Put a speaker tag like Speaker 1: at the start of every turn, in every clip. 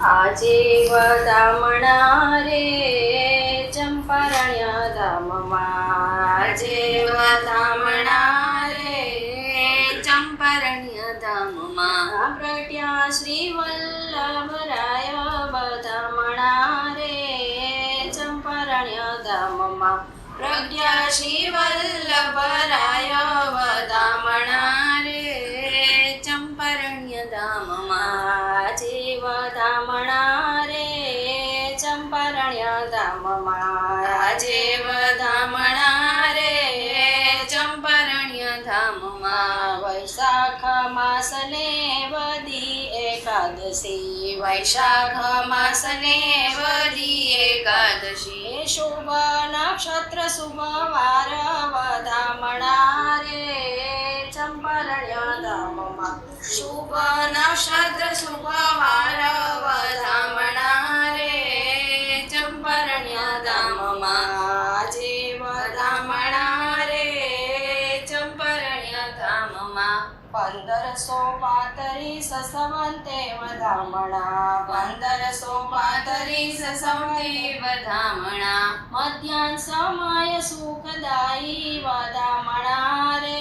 Speaker 1: આજે વધામણા રે ચંપરણ્ય ધામમાં આજે વધામણા રે
Speaker 2: ચંપરણ્ય ધામમાં
Speaker 1: શ્રી વલ્લભરાય વધામણા રે ચંપરણ્ય ધામમાં પ્રજ્ઞા શ્રી વલ્લભરાય વધામણા
Speaker 2: રે ચંપારણ્ય ધામમાં अष्टादशे वैशाख मासने वरी एकादशी. शुभ नक्षत्र शुभ
Speaker 1: वार
Speaker 2: वधामणारे दाम मा शुभ
Speaker 1: नक्षत्र પાંત્રીસ સંવંતે વધામણા
Speaker 2: પંદરસો પાંત્રીસ સૌને વધામણા
Speaker 1: મધ્યાહન સમય સુખદાયી વધામણા રે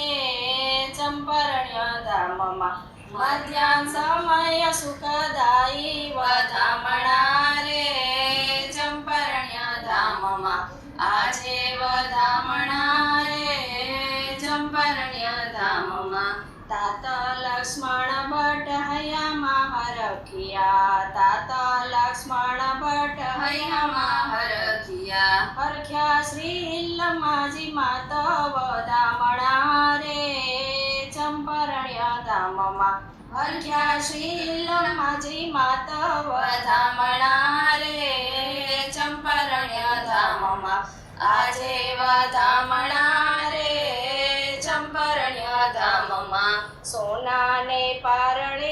Speaker 1: ચંપરણ્ય ધામમાં મધ્યાહન સમય સુખદાયી
Speaker 2: વધામણા રે ચંપારણ્ય ધામમાં આજે વધામણા રે ચંપારણ્ય ધામમાં
Speaker 1: તાત લક્ષ્મણ ભટ્ટ હૈયામાં હરખિયા તાતા લક્ષ્મણ ભટ્ટ હૈયામાં
Speaker 2: હરખિયા
Speaker 1: હરખ્યા શ્રી લમાજી માત વદામણા રે ચંપરણ્ય ધામમાં હરખ્યા શ્રી લમાજી માત
Speaker 2: વધામણા રે ચંપારણ્ય ધામમાં આજે વધામણા રે ચંપારણ્ય ધામમાં
Speaker 1: સોનાને પારણે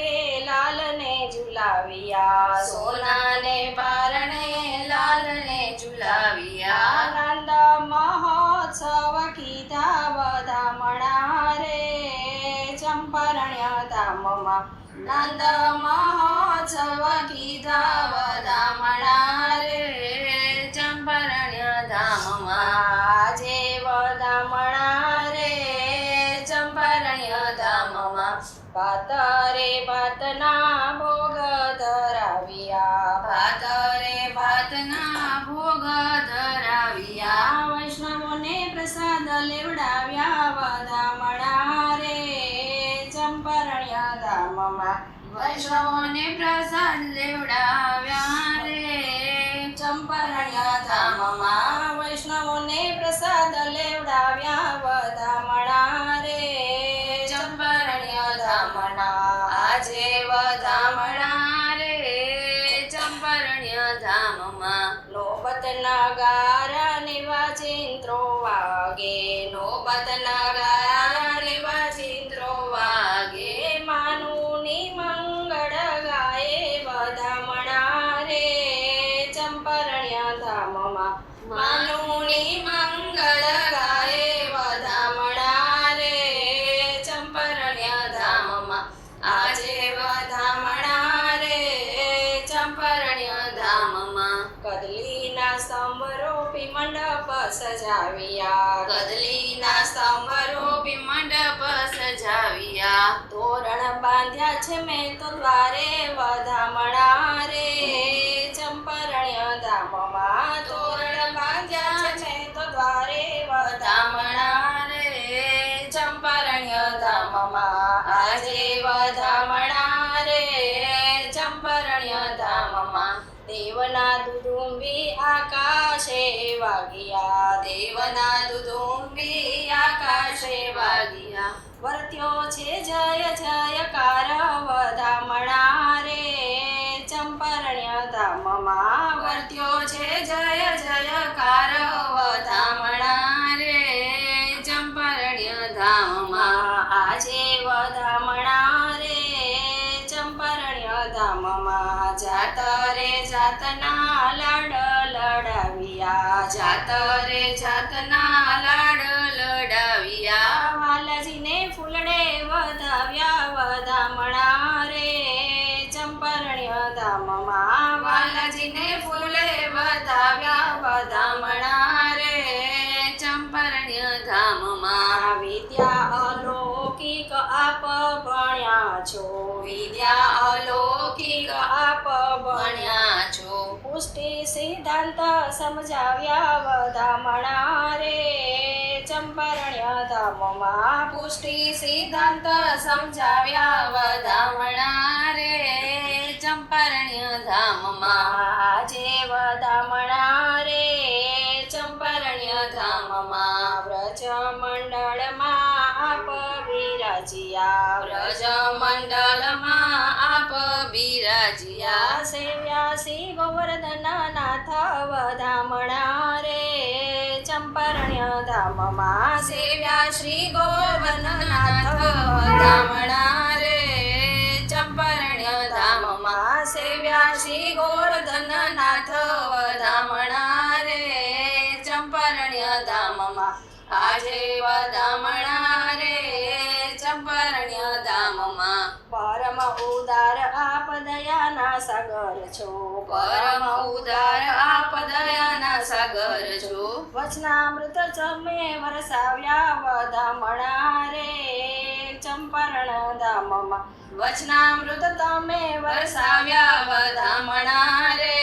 Speaker 1: ઝુલાવ્યા.
Speaker 2: સોનાને પારણે લાલને ઝુલાવ્યા.
Speaker 1: આનંદ મહોત્સવ કીધા વધામણા રે ચંપરણ્ય ધામમાં
Speaker 2: નંદ મહોત્સવ કીધા વધામણા રે ચંપારણ્ય ધામમાં
Speaker 1: આજે વધામણા રે
Speaker 2: ચંપારણ્ય ધામમાં
Speaker 1: ભાતરે ભાતના પ્રસાદ લેવડાવ્યા વધામણા રે ચંપરણ્યા ધામમાં
Speaker 2: વૈષ્ણવોને પ્રસાદ લેવડાવ્યા રે.
Speaker 1: ચંપરણ્યા ધામમાં વૈષ્ણવોને પ્રસાદ લેવડાવ્યા વધામણા રે.
Speaker 2: ચંપરણ્યા ધામના આજે વધામણા રે. ચંપરણ્યા ધામમાં
Speaker 1: નગારા નિવાચિંત્રો વાગે
Speaker 2: નોબત
Speaker 1: સજાવ્યા.
Speaker 2: કદલીના સ્તંભરૂપી મંડપ
Speaker 1: તોરણ બાંધ્યા છે મેં તો દ્વારે વધામણા રે. ચંપરણ્ય ધામમાં તોરણ બાંધ્યા છે તો દ્વારે વધામણા
Speaker 2: રે. ચંપારણ્ય ધામમાં આજે
Speaker 1: વાગ્યા
Speaker 2: દેવના દુદુંબી આકાશે વાગ્યા
Speaker 1: વર્ત્યો છે જય જયકાર વધામણા રે ચંપરણ્ય ધામમાં
Speaker 2: વર્ત્યો છે જય જયકાર વધામણા રે ચંપારણ્ય ધામમાં
Speaker 1: આજે વધામણા રે ચંપરણ્ય ધામમાં
Speaker 2: જાત જાતના લડાવ્યા જાત રે જાતના લાડ લડાવ્યા.
Speaker 1: વાલાજીને ફૂલડે વધાવ્યા, વધામણા રે. ચંપરણ્ય ધામમાં
Speaker 2: સૈયાજીને ફૂલે વધાવ્યા, વધામણા
Speaker 1: પુષ્ટિ સિદ્ધાંત સમજાવ્યા વધામણા રે. ચંપરણ્ય ધામમાં
Speaker 2: પુષ્ટિ સિદ્ધાંત સમજાવ્યા વધામણા રે. ચંપરણ્ય ધામમાં બિરાજ્યા
Speaker 1: શ્રી ગોવર્ધન નાથ વધામણા રે. ચંપરણ્ય ધામમાં
Speaker 2: સેવ્યા શ્રી ગોવર્ધનનાથ વધામણા રે. ચંપરણ્ય ધામમાં સેવ્યા શ્રી ગોવર્ધનનાથ વધામણા રે. ચંપરણ્ય ધામમાં આજે વધામણા રે. ચંપરણ્ય ધામમાં
Speaker 1: પરમ ઉદાર આપ દયાના સાગર છો,
Speaker 2: પરમ ઉદાર આપ દયાના સાગર છો.
Speaker 1: વચનામૃત ચમે વરસાવ્યા વધામણા રે, ચંપરણ ધામમાં.
Speaker 2: વચનામૃત તમે વરસાવ્યા વધામણા રે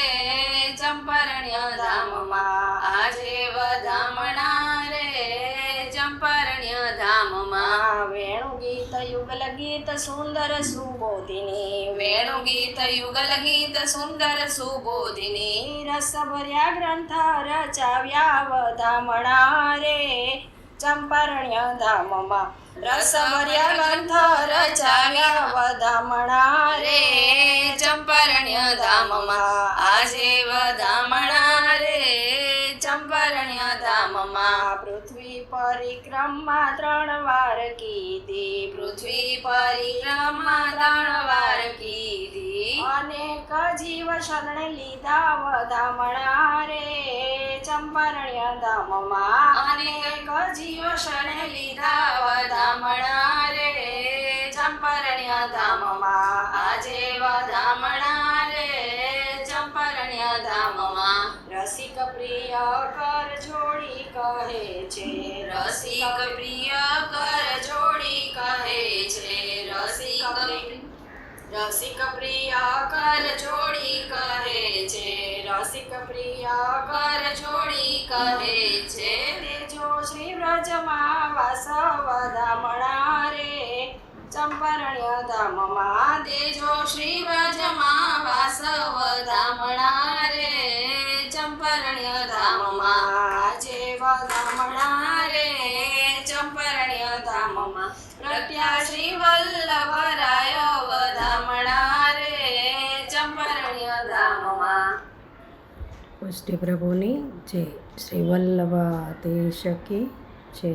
Speaker 1: ગીત સુંદર સુબોધિની
Speaker 2: વેણુ ગીત યુગલ ગીત સુંદર સુબોધિની
Speaker 1: રસ ભર્યા ગ્રંથ રચાવ્યા વધામણા રે ચંપરણ્ય ધામમાં રસ ભર્યા ગ્રંથ રચાવ્યા વધામણા
Speaker 2: રે ચંપરણ્ય ધામમાં આજે વધામણા ધામમાં
Speaker 1: પૃથ્વી પરિક્રમા ત્રણ વાર કીધી
Speaker 2: પૃથ્વી પરિક્રમા ત્રણ વાર કીધી
Speaker 1: અનેક જીવ શરણે લીધા વધામણા રે ચંપરણ્ય ધામમાં
Speaker 2: અનેક જીવ શરણ લીધા વધામણા રે ચંપરણ્ય ધામમાં આજે વધામણા રે ચંપરણ્ય ધામમાં
Speaker 1: રસિક પ્રિય કર કહે છે,
Speaker 2: રસિક પ્રિય કર જોડી કહે છે, રસિક
Speaker 1: રસિક પ્રિય
Speaker 2: કર જોડી કહે છે,
Speaker 1: રસિક પ્રિય
Speaker 2: કર જોડી કહે છે.
Speaker 1: તેજો શ્રી વ્રજમાં વાસ મણારે રે, ચંપરણ્ય ધામમાં
Speaker 2: તેજો શ્રી વ્રજમાં વાસ મણારે રે. ધામમાં પ્રત્યા શ્રી વલ્લભરાય વધામણા રે ચંપરણ્ય ધામમાં
Speaker 3: પુષ્ટિ પ્રભુની જે શ્રી વલ્લભ તે શકી છે